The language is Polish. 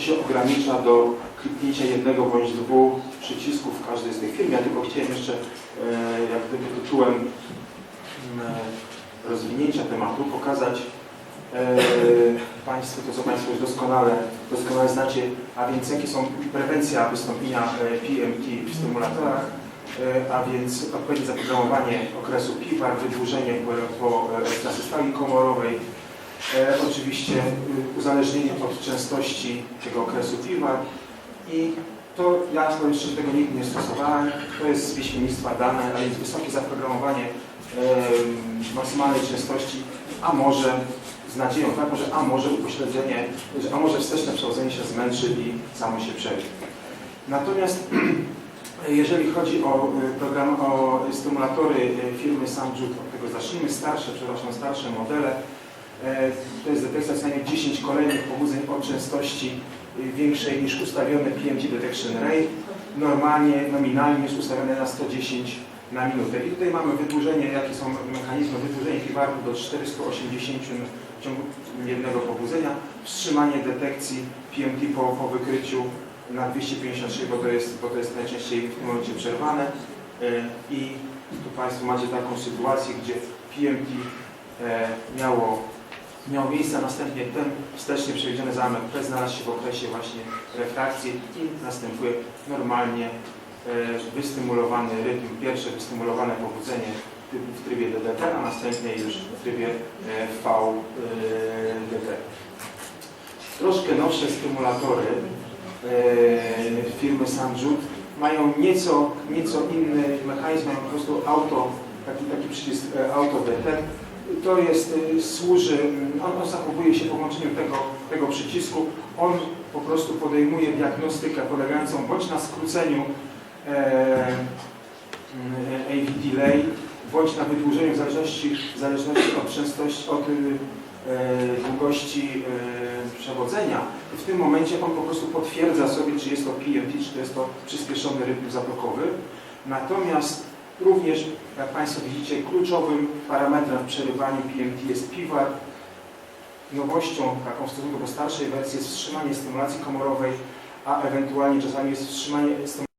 się ogranicza do kliknięcia jednego bądź dwóch przycisków w każdej z tych firm. Ja tylko chciałem jeszcze e, jak gdyby tytułem mm, rozwinięcia tematu pokazać e, Państwu to, co Państwo już doskonale, doskonale znacie, a więc jakie są prewencja wystąpienia e, PMT w stymulatorach, e, a więc odpowiednie zaprogramowanie okresu PIWAR, wydłużenie po, po e, stali komorowej, e, oczywiście y, uzależnienie od częstości tego okresu PIWAR i to ja powiem szczerze, tego nigdy nie stosowałem, to jest z pieśmiennictwa dane, a więc wysokie zaprogramowanie em, maksymalnej częstości, a może z nadzieją taką, że a może upośledzenie, a może wsteczne przechodzenie się zmęczy i samo się przewie. Natomiast jeżeli chodzi o y, program, o stymulatory y, firmy Samjut, od tego zacznijmy, starsze, przepraszam, starsze modele, e, to jest detekcja co najmniej 10 kolejnych pobudzeń o częstości y, większej niż ustawione PMG Detection Rate. Normalnie, nominalnie jest ustawione na 110 na minutę. I tutaj mamy wydłużenie, jakie są mechanizmy, wydłużenie piwarku do 480 w ciągu jednego pobudzenia, wstrzymanie detekcji PMT po, po wykryciu na 253, bo to jest, bo to jest najczęściej w tym momencie przerwane. E, I tu Państwo macie taką sytuację, gdzie PMT e, miało, miało miejsce, następnie ten wstecznie przewidziany zamek P znalazł się w okresie właśnie refrakcji i następuje normalnie e, wystymulowany rytm, pierwsze wystymulowane pobudzenie w- trybie DDT, a następnie już w trybie e, VDT. Troszkę nowsze stymulatory e, firmy Samjut mają nieco, nieco inny mechanizm, mają po prostu auto, taki, taki przycisk e, auto DT. To jest, e, służy, on, zachowuje się po włączeniu tego, tego przycisku. On po prostu podejmuje diagnostykę polegającą bądź na skróceniu e, mm, AV delay, bądź na wydłużeniu w zależności, w zależności od częstości, od y, e, długości e, przewodzenia. W tym momencie on po prostu potwierdza sobie, czy jest to PMT, czy to jest to przyspieszony rytm zablokowy. Natomiast również, jak Państwo widzicie, kluczowym parametrem w przerywaniu PMT jest PIWAR. Nowością, taką w stosunku do starszej wersji jest wstrzymanie stymulacji komorowej, a ewentualnie czasami jest wstrzymanie stymulacji